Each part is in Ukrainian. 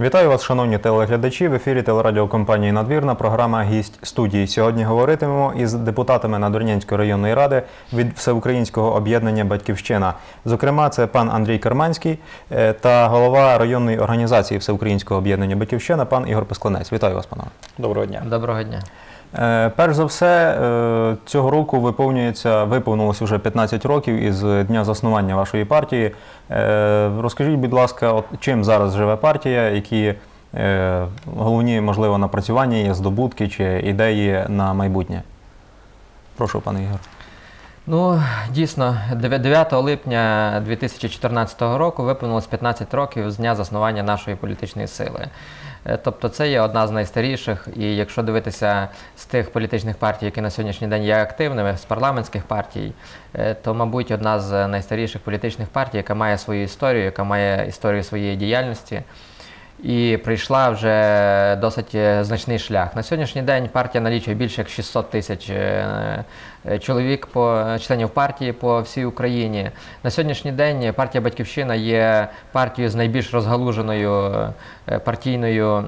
Вітаю вас, шановні телеглядачі. В ефірі телерадіокомпанії Надвірна. Програма Гість студії. Сьогодні говоритимемо із депутатами Надвірнянської районної ради від Всеукраїнського об'єднання Батьківщина. Зокрема, це пан Андрій Карманський е, та голова районної організації Всеукраїнського об'єднання Батьківщина, пан Ігор Пескланець. Вітаю вас, панове. Доброго дня. Доброго дня. Е, Перш за все, е, цього року виповнюється, виповнилось вже 15 років із дня заснування вашої партії. Е, Розкажіть, будь ласка, чим зараз живе партія, які головні, можливо, напрацювання є, здобутки чи ідеї на майбутнє? Прошу, пане Ігор. Ну, дійсно, 9 липня 2014 року виповнилось 15 років з дня заснування нашої політичної сили. Е, Тобто це є одна з найстаріших, і якщо дивитися з тих політичних партій, які на сьогоднішній день є активними, з парламентських партій, е, то, мабуть, одна з найстаріших політичних партій, яка має свою історію, яка має історію своєї діяльності. І прийшла вже досить е, значний шлях. На сьогоднішній день партія налічує більше як 600 тисяч е, е, чоловік по членів партії по всій Україні. На сьогоднішній день партія Батьківщина є партією з найбільш розгалуженою партійною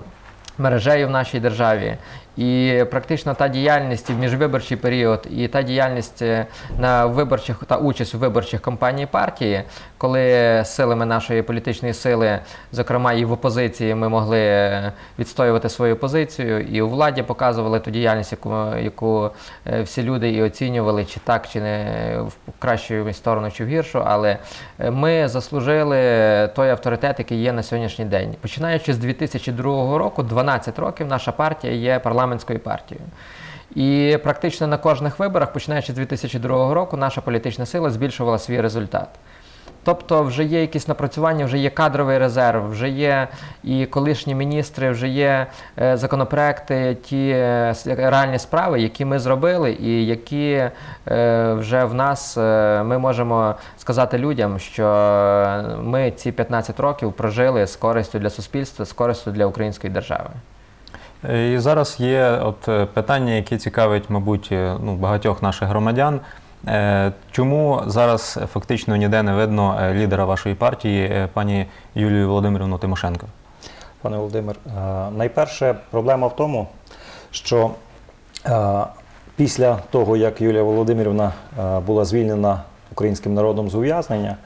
мережею в нашій державі. І практично та діяльність в міжвиборчий період, і та діяльність е, на виборчих та участь у виборчих кампаній партії, коли силами нашої політичної сили, зокрема і в опозиції, ми могли е, відстоювати свою позицію, і у владі показували ту діяльність, яку, яку е, всі люди і оцінювали, чи так, чи не в кращу сторону, чи в гіршу. Але ми заслужили той авторитет, який є на сьогоднішній день. Починаючи з 2002 року, 12 років, наша партія є парламентською партією. І практично на кожних виборах, починаючи з 2002 року, наша політична сила збільшувала свій результат. Тобто вже є якісь напрацювання, вже є кадровий резерв, вже є і колишні міністри, вже є е, законопроекти, ті е, реальні справи, які ми зробили, і які е, вже в нас е, ми можемо сказати людям, що ми ці 15 років прожили з користю для суспільства, з користю для української держави. І зараз є от е, питання, які цікавить, мабуть, е, ну, багатьох наших громадян. Е, Чому зараз фактично ніде не видно лідера вашої партії, пані Юлію Володимирівну Тимошенко? Пане Володимир, найперше проблема в тому, що після того, як Юлія Володимирівна була звільнена українським народом з ув'язнення,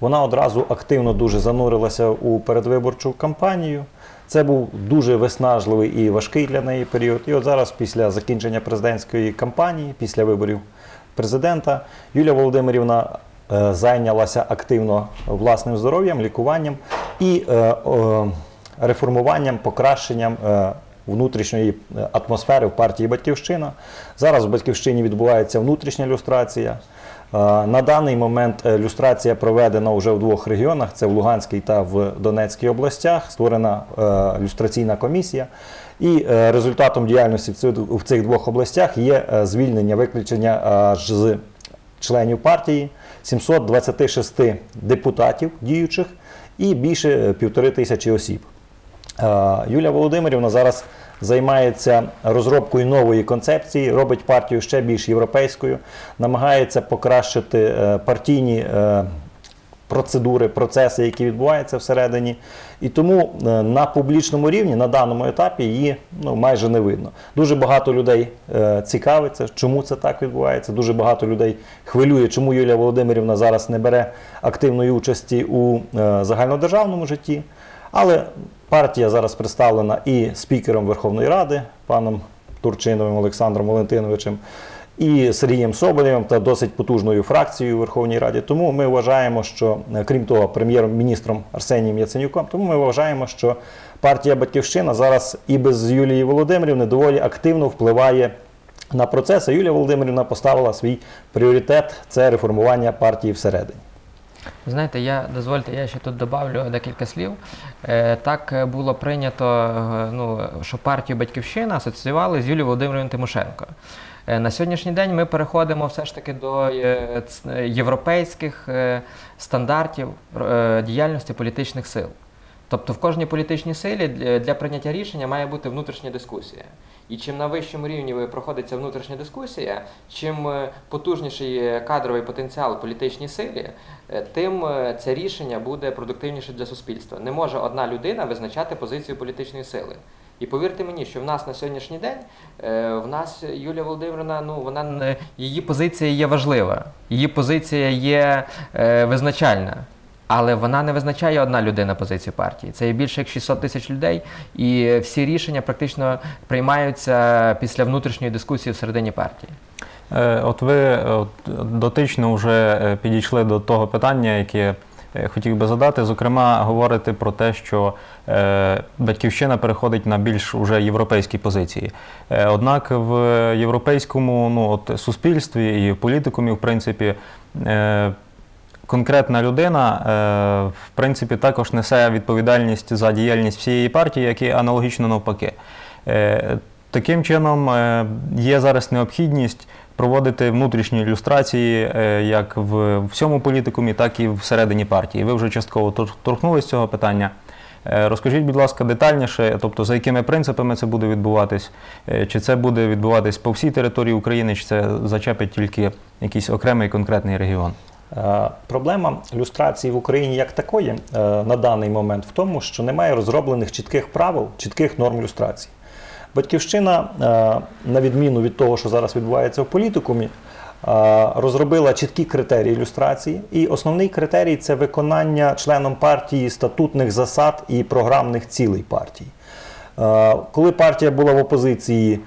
вона одразу активно дуже занурилася у передвиборчу кампанію. Це був дуже виснажливий і важкий для неї період. І от зараз, після закінчення президентської кампанії, після виборів президента, Юлія Володимирівна е, зайнялася активно власним здоров'ям, лікуванням і е, реформуванням, покращенням е, внутрішньої атмосфери в партії Батьківщина. Зараз в Батьківщині відбувається внутрішня люстрація. Е, На даний момент е, люстрація проведена вже в двох регіонах: це в Луганській та в Донецькій областях. Створена е, люстраційна комісія. І результатом діяльності в цих, двох областях є звільнення, виключення з членів партії 726 депутатів діючих і більше півтори тисячі осіб. Юлія Володимирівна зараз займається розробкою нової концепції, робить партію ще більш європейською, намагається покращити е, партійні е, процедури, процеси, які відбуваються всередині. І тому е, на публічному рівні на даному етапі її ну, майже не видно. Дуже багато людей цікавиться, чому це так відбувається. Дуже багато людей хвилює, чому Юлія Володимирівна зараз не бере активної участі у загальнодержавному житті. Але партія зараз представлена і спікером Верховної Ради, паном Турчиновим Олександром Валентиновичем, і Сергієм Соболєвим та досить потужною фракцією у Верховній Раді. Тому ми вважаємо, що крім того, прем'єр-міністром Арсенієм Яценюком, тому ми вважаємо, що партія Батьківщина зараз і без Юлії Володимирівни доволі активно впливає на процес. Юлія Володимирівна поставила свій пріоритет це реформування партії всередині. Знаєте, я дозвольте, я ще тут добавлю декілька слів. Е, так е, було прийнято, е, ну, що партію Батьківщина асоціювали з Юлією Володимирівною Тимошенко. На сьогоднішній день ми переходимо все ж таки до європейських стандартів діяльності політичних сил. Тобто в кожній політичній силі для- прийняття рішення має бути внутрішня дискусія. І чим на вищому рівні проходиться внутрішня дискусія, чим е, потужніший кадровий потенціал політичній силі, е, тим е, це рішення буде продуктивніше для суспільства. Не може одна людина визначати позицію політичної сили. І повірте мені, що в нас на сьогоднішній день в нас Юлія Володимирівна, ну вона її позиція є важлива, її позиція є визначальна. Але вона не визначає одна людина позицію партії. Це є більше як 600 тисяч людей, і всі рішення практично приймаються після внутрішньої дискусії всередині партії. Е, От ви е, от, дотично вже е, підійшли до того питання, яке хотів би задати. Зокрема, говорите про те, що батьківщина переходить на більш уже європейські позиції. Однак в європейському ну, от, суспільстві і в політикумі, в принципі, конкретна людина, е, в принципі, також несе відповідальність за діяльність всієї партії, як і аналогічно навпаки. Е, Таким чином, е, є зараз необхідність проводити внутрішні ілюстрації як в всьому політикумі, так і всередині партії. Ви вже частково тор- торкнулись цього питання. Розкажіть, будь ласка, детальніше, тобто за якими принципами це буде відбуватись, чи це буде відбуватись по всій території України, чи це зачепить тільки якийсь окремий конкретний регіон? Е, Проблема люстрації в Україні як такої е, на даний момент в тому, що немає розроблених чітких правил, чітких норм люстрації. Батьківщина, е, на відміну від того, що зараз відбувається в політикумі, розробила чіткі критерії люстрації. І основний критерій це виконання членом партії статутних засад і програмних цілей партії. Коли партія була в опозиції,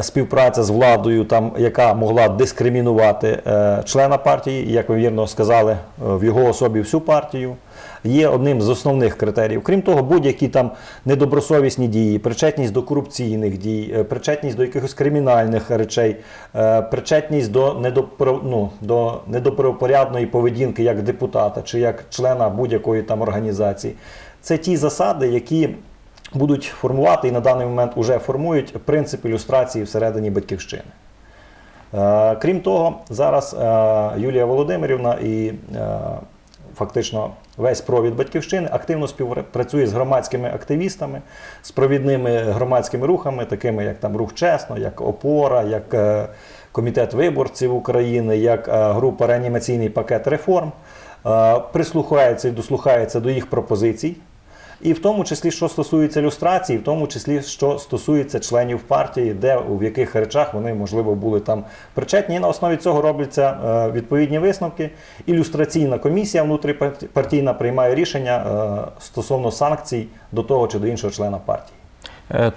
співпраця з владою, там, яка могла дискримінувати е, члена партії, як ви вірно сказали, е, в його особі всю партію, є одним з основних критеріїв. Крім того, будь-які там недобросовісні дії, причетність до корупційних дій, е, причетність до якихось кримінальних речей, причетність до, недопро, ну, до недопропорядної поведінки як депутата чи як члена будь-якої там організації. Це ті засади, які будуть формувати і на даний момент вже формують принцип ілюстрації всередині батьківщини. Е, Крім того, зараз е, Юлія Володимирівна і е, фактично весь провід батьківщини активно співпрацює з громадськими активістами, з провідними громадськими рухами, такими як там Рух Чесно, як Опора, як Комітет виборців України, як група Реанімаційний пакет реформ. Прислухається і дослухається до їх пропозицій. І в тому числі, що стосується люстрації, в тому числі, що стосується членів партії, де в яких речах вони можливо були там причетні. І на основі цього робляться е, відповідні висновки. Ілюстраційна комісія внутріпартійна приймає рішення е, стосовно санкцій до того чи до іншого члена партії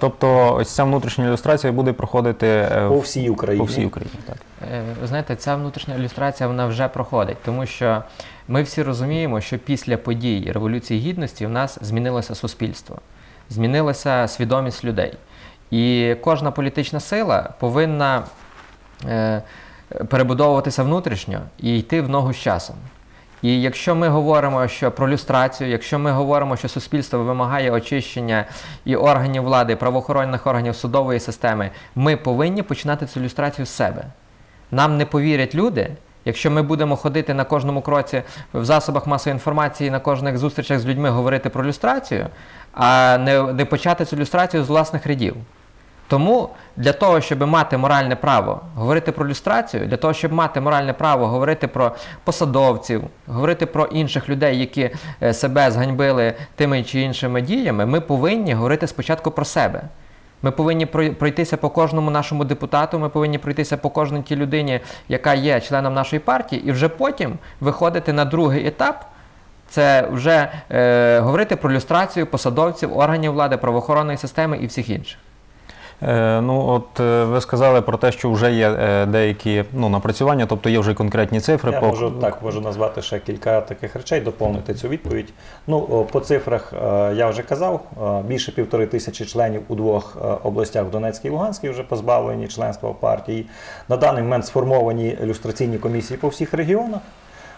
Тобто, ось ця внутрішня ілюстрація буде проходити е, по всій Україні. по всій Україні. Так. Е, Ви знаєте, ця внутрішня ілюстрація вона вже проходить, тому що ми всі розуміємо, що після подій Революції Гідності в нас змінилося суспільство, змінилася свідомість людей. І кожна політична сила повинна е, перебудовуватися внутрішньо і йти в ногу з часом. І якщо ми говоримо що про люстрацію, якщо ми говоримо, що суспільство вимагає очищення і органів влади, правоохоронних органів судової системи, ми повинні починати цю люстрацію з себе. Нам не повірять люди, якщо ми будемо ходити на кожному кроці в засобах масової інформації, на кожних зустрічах з людьми говорити про люстрацію, а не, не почати цю люстрацію з власних рядів. Тому для того, щоб мати моральне право говорити про люстрацію, для того, щоб мати моральне право говорити про посадовців, говорити про інших людей, які е, себе зганьбили тими чи іншими діями, ми повинні говорити спочатку про себе. Ми повинні пройтися по кожному нашому депутату, ми повинні пройтися по кожній тій людині, яка є членом нашої партії, і вже потім виходити на другий етап. Це вже е, говорити про люстрацію посадовців, органів влади, правоохоронної системи і всіх інших. Е, Ну, от е, ви сказали про те, що вже є е, деякі ну, напрацювання, тобто є вже конкретні цифри. Я по- можу так можу назвати ще кілька таких речей, доповнити цю відповідь. Ну по цифрах я вже казав. Більше півтори тисячі членів у двох областях Донецькій і Луганській вже позбавлені членства партії. На даний момент сформовані ілюстраційні комісії по всіх регіонах.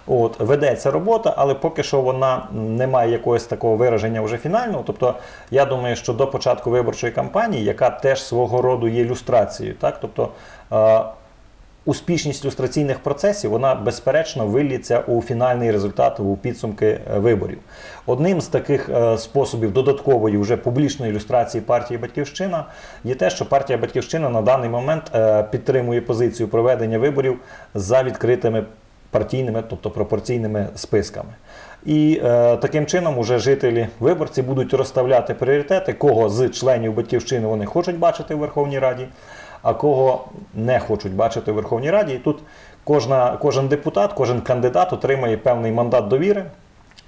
От, ведеться робота, але поки що вона не має якогось такого вираження вже фінального. Тобто, я думаю, що до початку виборчої кампанії, яка теж свого роду є ілюстрацією, так? Тобто, е, успішність люстраційних процесів вона безперечно виліться у фінальний результат у підсумки е, виборів. Одним з таких е, способів додаткової вже публічної ілюстрації партії Батьківщина є те, що партія Батьківщина на даний момент е, підтримує позицію проведення виборів за відкритими партійними, тобто пропорційними списками. І е, таким чином уже жителі виборці будуть розставляти пріоритети, кого з членів батьківщини вони хочуть бачити в Верховній Раді, а кого не хочуть бачити в Верховній Раді. І тут кожна, кожен депутат, кожен кандидат отримає певний мандат довіри.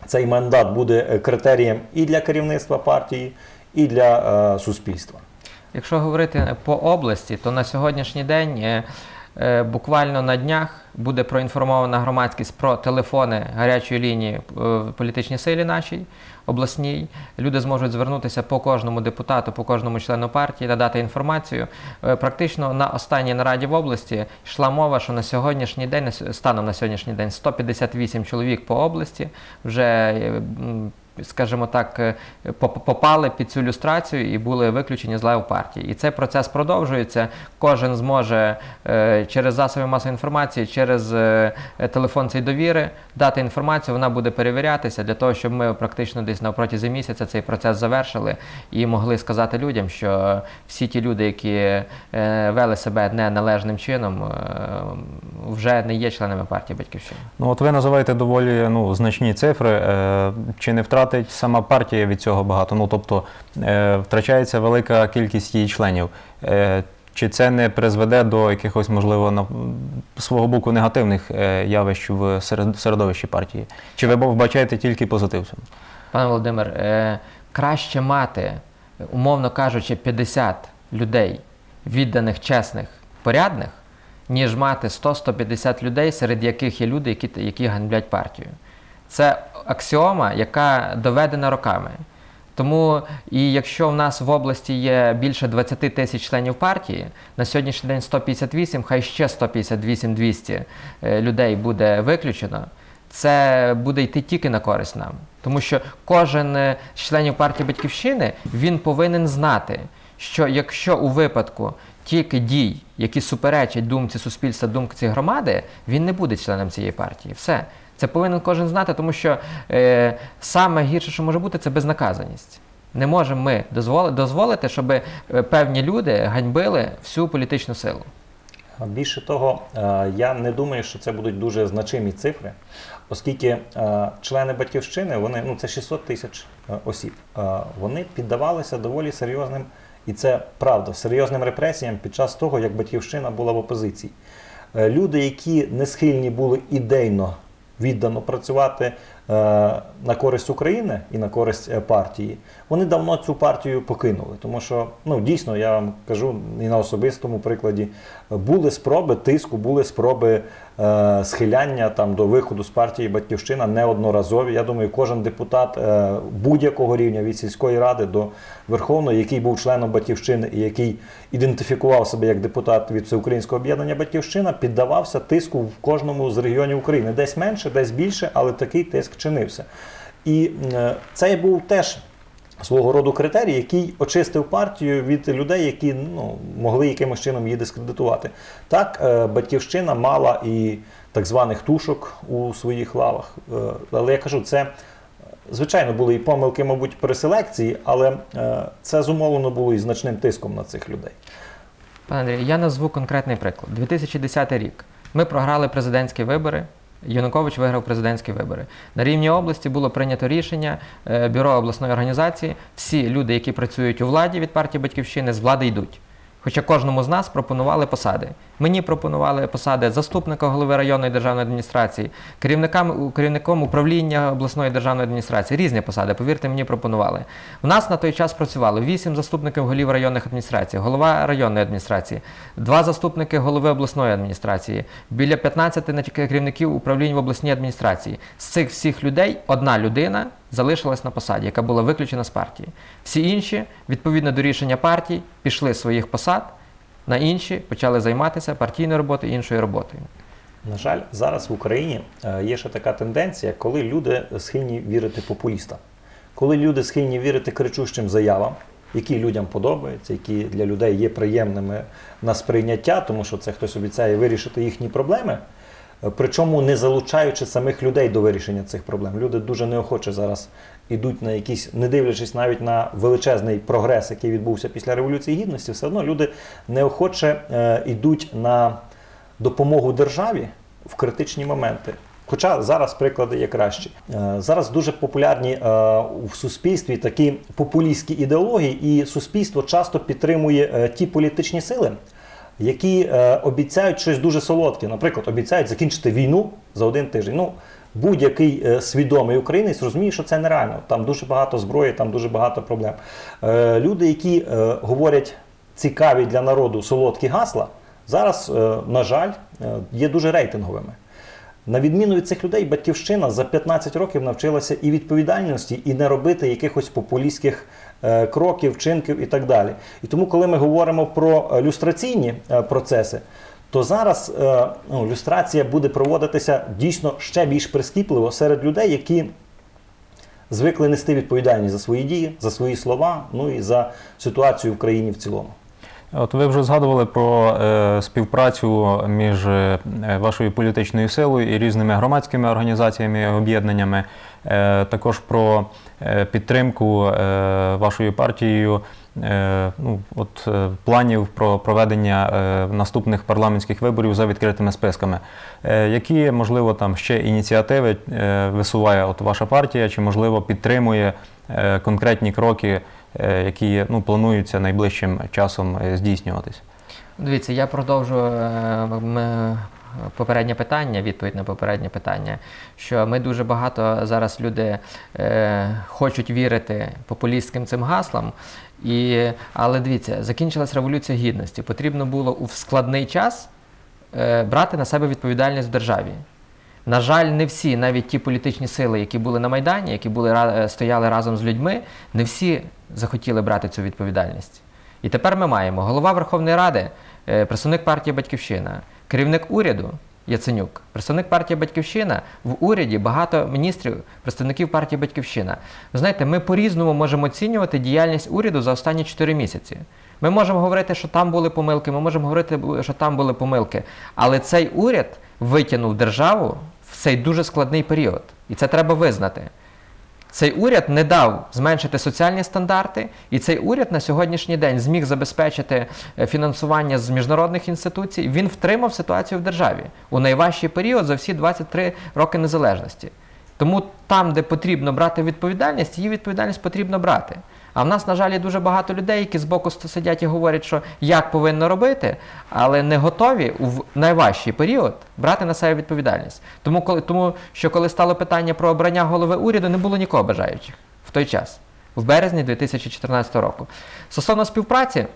Цей мандат буде е, критерієм і для керівництва партії, і для е, суспільства. Якщо говорити по області, то на сьогоднішній день е, буквально на днях буде проінформована громадськість про телефони гарячої лінії е, в політичній силі нашій обласній. Люди зможуть звернутися по кожному депутату, по кожному члену партії, надати інформацію. Е, Практично на останній нараді в області йшла мова, що на сьогоднішній день, станом на сьогоднішній день, 158 чоловік по області вже. Скажімо так, е, попали під цю люстрацію і були виключені з лав партії. І цей процес продовжується. Кожен зможе е, через засоби масової інформації, через е, телефон цієї довіри дати інформацію, вона буде перевірятися для того, щоб ми практично десь на протязі місяця цей процес завершили і могли сказати людям, що всі ті люди, які вели себе неналежним чином, вже не є членами партії Батьківщини. Ну, от ви називаєте доволі ну, значні цифри. Чи не втратить сама партія від цього багато? Ну, тобто е, втрачається велика кількість її членів. Е, чи це не призведе до якихось, можливо, на свого боку негативних е, явищ в серед- середовищі партії? Чи ви вбачаєте тільки позитив? Пане Володимир, е, краще мати, умовно кажучи, 50 людей, відданих, чесних, порядних, ніж мати 100-150 людей, серед яких є люди, які, які ганьблять партію. Це аксіома, яка доведена роками. Тому і якщо в нас в області є більше 20 тисяч членів партії, на сьогоднішній день 158, хай ще 158-200 е, людей буде виключено, це буде йти тільки на користь нам. Тому що кожен е, з членів партії Батьківщини він повинен знати, що якщо у випадку тільки дій, які суперечать думці суспільства, думці громади, він не буде членом цієї партії. Все. Це повинен кожен знати, тому що е, саме гірше, що може бути, це безнаказаність. Не можемо ми дозволити, щоб е, певні люди ганьбили всю політичну силу. Більше того, е, я не думаю, що це будуть дуже значимі цифри, оскільки е, члени батьківщини, вони ну це 600 тисяч осіб. Вони піддавалися доволі серйозним, і це правда, серйозним репресіям під час того, як батьківщина була в опозиції. Люди, які не схильні були ідейно віддано працювати е, на користь України і на користь е, партії, вони давно цю партію покинули. Тому що ну дійсно я вам кажу і на особистому прикладі були спроби тиску, були спроби е, схиляння там до виходу з партії Батьківщина неодноразові. Я думаю, кожен депутат е, будь-якого рівня від сільської ради до Верховної, який був членом Батьківщини і який ідентифікував себе як депутат від Всеукраїнського об'єднання Батьківщина, піддавався тиску в кожному з регіонів України. Десь менше, десь більше, але такий тиск чинився. І е, це був теж свого роду критерій, який очистив партію від людей, які ну, могли якимось чином її дискредитувати. Так, е, батьківщина мала і так званих тушок у своїх лавах. Е, Але я кажу, це. Звичайно, були і помилки, мабуть, при селекції, але е, це зумовлено було і значним тиском на цих людей. Пане Андрію, я назву конкретний приклад. 2010 рік. Ми програли президентські вибори. Янукович виграв президентські вибори. На рівні області було прийнято рішення е, бюро обласної організації. Всі люди, які працюють у владі від партії Батьківщини, з влади йдуть. Хоча кожному з нас пропонували посади. Мені пропонували посади заступника голови районної державної адміністрації, керівникам, керівником управління обласної державної адміністрації. Різні посади, повірте, мені пропонували. У нас на той час працювало вісім заступників голів районних адміністрацій, голова районної адміністрації, два заступники голови обласної адміністрації, біля 15 керівників управлінь в обласній адміністрації. З цих всіх людей одна людина залишилась на посаді, яка була виключена з партії. Всі інші, відповідно до рішення партії, пішли з своїх посад на інші, почали займатися партійною роботою іншою роботою. На жаль, зараз в Україні е, є ще така тенденція, коли люди схильні вірити популістам, коли люди схильні вірити кричущим заявам, які людям подобаються, які для людей є приємними на сприйняття, тому що це хтось обіцяє вирішити їхні проблеми. Е, Причому не залучаючи самих людей до вирішення цих проблем. Люди дуже неохоче зараз ідуть на якісь, не дивлячись навіть на величезний прогрес, який відбувся після Революції Гідності, все одно люди неохоче е, йдуть на допомогу державі в критичні моменти. Хоча зараз приклади є кращі. Е, Зараз дуже популярні е, в суспільстві такі популістські ідеології, і суспільство часто підтримує е, ті політичні сили, які е, обіцяють щось дуже солодке. Наприклад, обіцяють закінчити війну за один тиждень. Ну, будь-який е, свідомий українець розуміє, що це нереально. Там дуже багато зброї, там дуже багато проблем. Е, люди, які е, говорять цікаві для народу солодкі гасла, зараз, е, на жаль, е, є дуже рейтинговими. На відміну від цих людей, батьківщина за 15 років навчилася і відповідальності, і не робити якихось популістських е, кроків, вчинків і так далі. І тому, коли ми говоримо про люстраційні е, процеси, то зараз е, ну, люстрація буде проводитися дійсно ще більш прискіпливо серед людей, які звикли нести відповідальність за свої дії, за свої слова, ну і за ситуацію в країні в цілому. От ви вже згадували про е, співпрацю між е, вашою політичною силою і різними громадськими організаціями, об'єднаннями, е, також про підтримку вашою партією ну, от, планів про проведення наступних парламентських виборів за відкритими списками. Які, можливо, там ще ініціативи висуває от ваша партія, чи можливо підтримує конкретні кроки? Е, які ну, плануються найближчим часом е, здійснюватись. Дивіться, я продовжу е, попереднє питання, відповідь на попереднє питання. Що ми дуже багато зараз люди хочуть вірити популістським цим гаслам. І, але дивіться, закінчилась революція гідності. Потрібно було у складний час брати на себе відповідальність в державі. На жаль, не всі, навіть ті політичні сили, які були на Майдані, які були, е, стояли разом з людьми, не всі захотіли брати цю відповідальність. І тепер ми маємо голова Верховної Ради, е, представник партії Батьківщина, керівник уряду Яценюк, представник партії Батьківщина. В уряді багато міністрів, представників партії Батьківщина. Ви знаєте, ми по-різному можемо оцінювати діяльність уряду за останні 4 місяці. Ми можемо говорити, що там були помилки, ми можемо говорити, що там були помилки. Але цей уряд витягнув державу цей дуже складний період. І це треба визнати. Цей уряд не дав зменшити соціальні стандарти, і цей уряд на сьогоднішній день зміг забезпечити е, фінансування з міжнародних інституцій. Він втримав ситуацію в державі у найважчий період за всі 23 роки незалежності. Тому там, де потрібно брати відповідальність, її відповідальність потрібно брати. А в нас, на жаль, є дуже багато людей, які з боку сидять і говорять, що як повинно робити, але не готові в найважчий період брати на себе відповідальність. Тому, коли, тому що коли стало питання про обрання голови уряду, не було нікого бажаючих в той час, в березні 2014 року. Стосовно співпраці.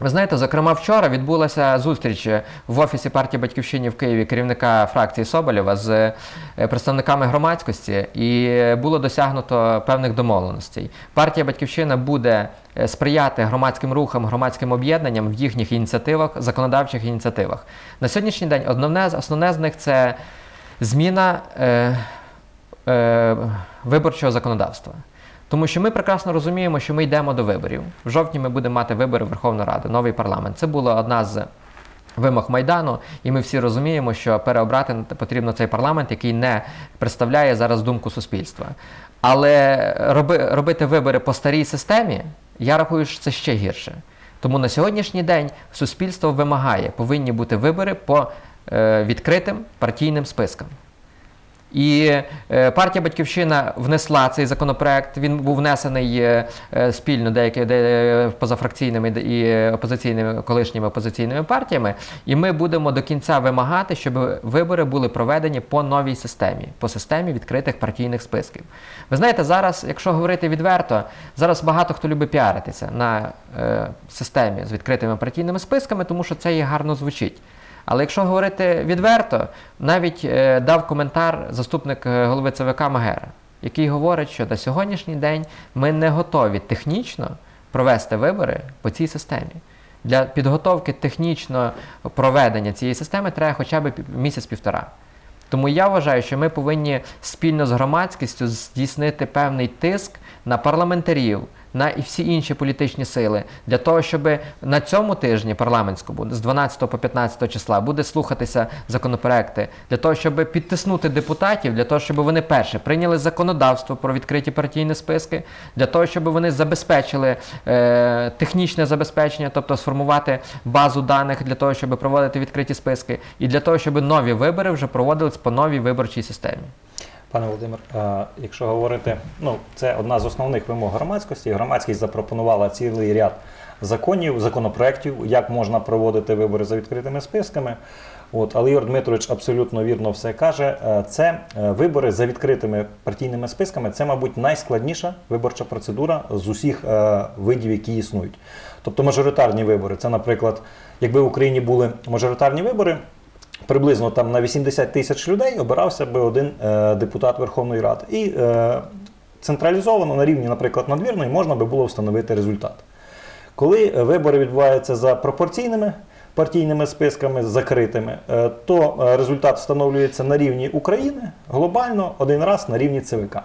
Ви знаєте, зокрема, вчора відбулася зустріч в офісі партії Батьківщини в Києві керівника фракції Соболєва з е, представниками громадськості, і було досягнуто певних домовленостей. Партія Батьківщина буде е, сприяти громадським рухам, громадським об'єднанням в їхніх ініціативах, законодавчих ініціативах. На сьогоднішній день основне, основне з них це зміна е, е, виборчого законодавства. Тому що ми прекрасно розуміємо, що ми йдемо до виборів. В жовтні ми будемо мати вибори в Верховну Раду, новий парламент. Це була одна з вимог Майдану, і ми всі розуміємо, що переобрати потрібно цей парламент, який не представляє зараз думку суспільства. Але роби, робити вибори по старій системі, я рахую, що це ще гірше. Тому на сьогоднішній день суспільство вимагає, повинні бути вибори по е, відкритим партійним спискам. І е, партія Батьківщина внесла цей законопроект. Він був внесений е, е, спільно деякі де, е, позафракційними і опозиційними колишніми опозиційними партіями. І ми будемо до кінця вимагати, щоб вибори були проведені по новій системі, по системі відкритих партійних списків. Ви знаєте, зараз, якщо говорити відверто, зараз багато хто любить піаритися на системі з відкритими партійними списками, тому що це є гарно звучить. Але якщо говорити відверто, навіть е, дав коментар заступник е, голови ЦВК Магера, який говорить, що на сьогоднішній день ми не готові технічно провести вибори по цій системі. Для підготовки технічного проведення цієї системи треба хоча б пів- місяць-півтора. Тому я вважаю, що ми повинні спільно з громадськістю здійснити певний тиск на парламентарів, на і всі інші політичні сили для того, щоб на цьому тижні парламентському з 12 по 15 числа буде слухатися законопроекти для того, щоб підтиснути депутатів, для того, щоб вони перше прийняли законодавство про відкриті партійні списки, для того, щоб вони забезпечили е, технічне забезпечення, тобто сформувати базу даних для того, щоб проводити відкриті списки, і для того, щоб нові вибори вже проводились по новій виборчій системі. Пане Володимир, е, якщо говорити, ну це одна з основних вимог громадськості. Громадськість запропонувала цілий ряд законів, законопроєктів, як можна проводити вибори за відкритими списками. От, але Ігор Дмитрович абсолютно вірно все каже. Е, Це е, вибори за відкритими партійними списками. Це, мабуть, найскладніша виборча процедура з усіх видів, які існують. Тобто мажоритарні вибори. Це, наприклад, якби в Україні були мажоритарні вибори, приблизно там на 80 тисяч людей обирався би один е, депутат Верховної Ради. І е, централізовано на рівні, наприклад, надвірної можна би було встановити результат. Коли вибори відбуваються за пропорційними партійними списками закритими, е, то е, результат встановлюється на рівні України глобально один раз на рівні ЦВК.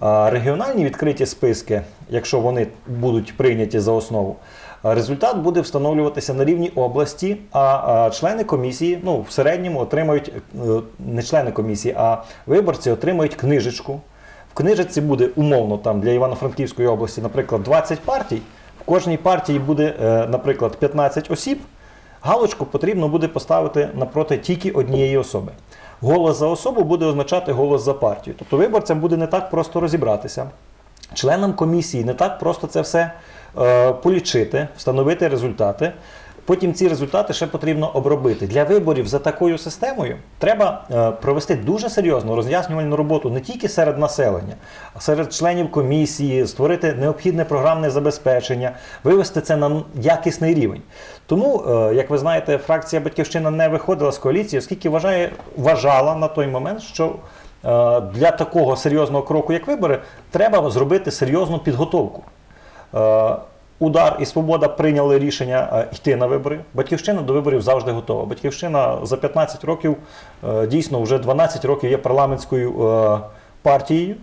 А Регіональні відкриті списки, якщо вони будуть прийняті за основу, результат буде встановлюватися на рівні області, а члени комісії ну, в середньому отримають е, не члени комісії, а виборці отримають книжечку. В книжечці буде умовно там для Івано-Франківської області, наприклад, 20 партій. В кожній партії буде, е, наприклад, 15 осіб. Галочку потрібно буде поставити напроти тільки однієї особи. Голос за особу буде означати голос за партію. Тобто виборцям буде не так просто розібратися. Членам комісії не так просто це все полічити, встановити результати. Потім ці результати ще потрібно обробити. Для виборів за такою системою треба е, провести дуже серйозну роз'яснювальну роботу не тільки серед населення, а серед членів комісії, створити необхідне програмне забезпечення, вивести це на якісний рівень. Тому, е, як ви знаєте, фракція Батьківщина не виходила з коаліції, оскільки вважає, вважала на той момент, що е, для такого серйозного кроку, як вибори, треба зробити серйозну підготовку. Е, Удар і Свобода прийняли рішення е, йти на вибори. Батьківщина до виборів завжди готова. Батьківщина за 15 років, е, дійсно, вже 12 років є парламентською партією.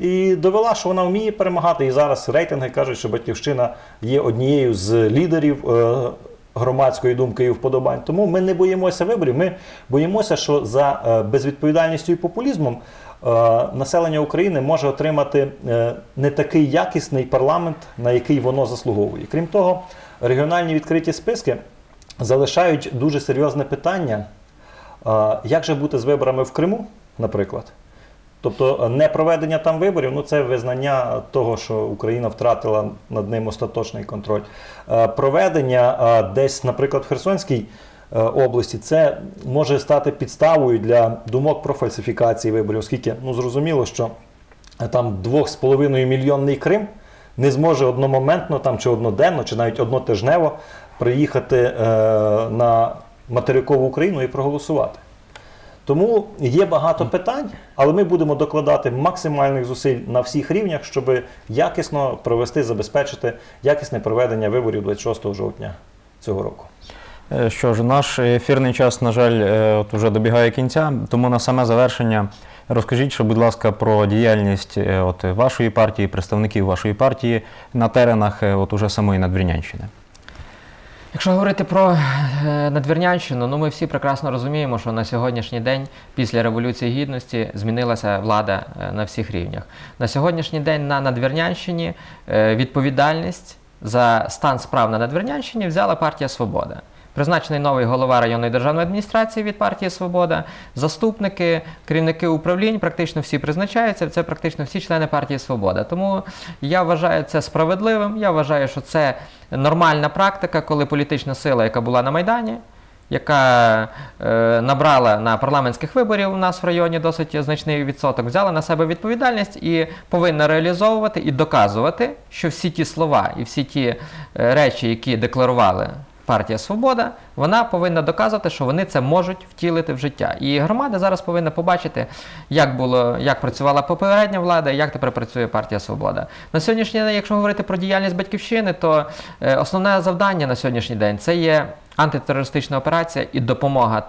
І довела, що вона вміє перемагати. І зараз рейтинги кажуть, що Батьківщина є однією з лідерів громадської думки і вподобань. Тому ми не боїмося виборів. Ми боїмося, що за безвідповідальністю і популізмом населення України може отримати е, не такий якісний парламент, на який воно заслуговує. Крім того, регіональні відкриті списки залишають дуже серйозне питання. е, Як же бути з виборами в Криму, наприклад? Тобто е, не проведення там виборів, ну це визнання того, що Україна втратила над ним остаточний контроль. Е, Проведення е, десь, наприклад, в Херсонській е, області, це може стати підставою для думок про фальсифікації виборів, оскільки ну, зрозуміло, що е, там 2,5 мільйонний Крим не зможе одномоментно там, чи одноденно, чи навіть однотижнево приїхати е, на материкову Україну і проголосувати. Тому є багато питань, але ми будемо докладати максимальних зусиль на всіх рівнях, щоб якісно провести, забезпечити якісне проведення виборів 26 жовтня цього року. Е, Що ж, наш ефірний час, на жаль, е, от уже добігає кінця, тому на саме завершення розкажіть, що, будь ласка, про діяльність е, от, вашої партії, представників вашої партії на теренах от, уже самої Надвірнянщини. Якщо говорити про Надвірнянщину, ну ми всі прекрасно розуміємо, що на сьогоднішній день, після Революції Гідності, змінилася влада на всіх рівнях. На сьогоднішній день на Надвірнянщині відповідальність за стан справ на Надвірнянщині взяла партія Свобода. Призначений новий голова районної державної адміністрації від партії Свобода, заступники, керівники управлінь, практично всі призначаються. Це практично всі члени партії Свобода. Тому я вважаю це справедливим. Я вважаю, що це нормальна практика, коли політична сила, яка була на Майдані, яка е, набрала на парламентських виборів у нас в районі досить значний відсоток, взяла на себе відповідальність і повинна реалізовувати і доказувати, що всі ті слова і всі ті е, речі, які декларували партія Свобода, вона повинна доказувати, що вони це можуть втілити в життя. І громада зараз повинна побачити, як було, як працювала попередня влада, як тепер працює партія Свобода. На сьогоднішній день, якщо говорити про діяльність батьківщини, то е, основне завдання на сьогоднішній день це є. Антитерористична операція і допомога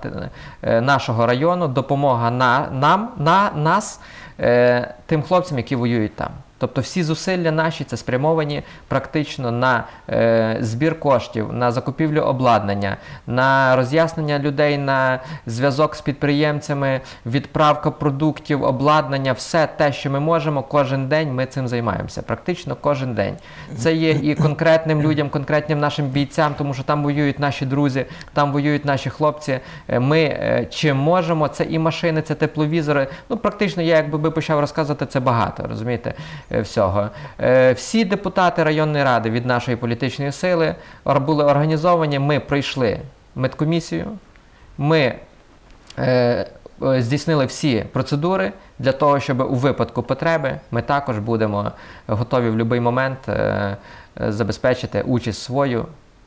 е, нашого району, допомога на, нам, на нас, е, тим хлопцям, які воюють там. Тобто всі зусилля наші це спрямовані практично на е, збір коштів, на закупівлю обладнання, на роз'яснення людей на зв'язок з підприємцями, відправка продуктів, обладнання, все те, що ми можемо, кожен день ми цим займаємося. Практично кожен день. Це є і конкретним людям, конкретним нашим бійцям, тому що там воюють наші друзі, там воюють наші хлопці. Е, Ми е, чим можемо, це і машини, це тепловізори. Ну, практично, я якби би почав розказувати, це багато, розумієте, всього. Е, Всі депутати районної ради від нашої політичної сили були організовані. Ми пройшли медкомісію, ми е, е, здійснили всі процедури для того, щоб у випадку потреби ми також будемо готові в будь-який момент е, е, забезпечити участь свою.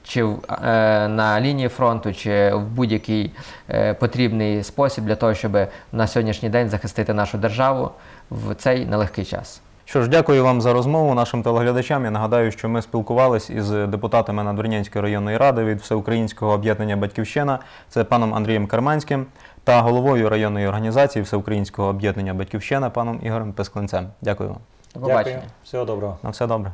Чи в, е, на лінії фронту, чи в будь-який е, потрібний спосіб для того, щоб на сьогоднішній день захистити нашу державу в цей нелегкий час. Що ж, дякую вам за розмову нашим телеглядачам. Я нагадаю, що ми спілкувались із депутатами Надвірнянської районної ради від Всеукраїнського об'єднання Батьківщина, це паном Андрієм Карманським, та головою районної організації Всеукраїнського об'єднання Батьківщина паном Ігорем Песклинцем. Дякую вам. До побачення. Дякую. Всього доброго. На все добре.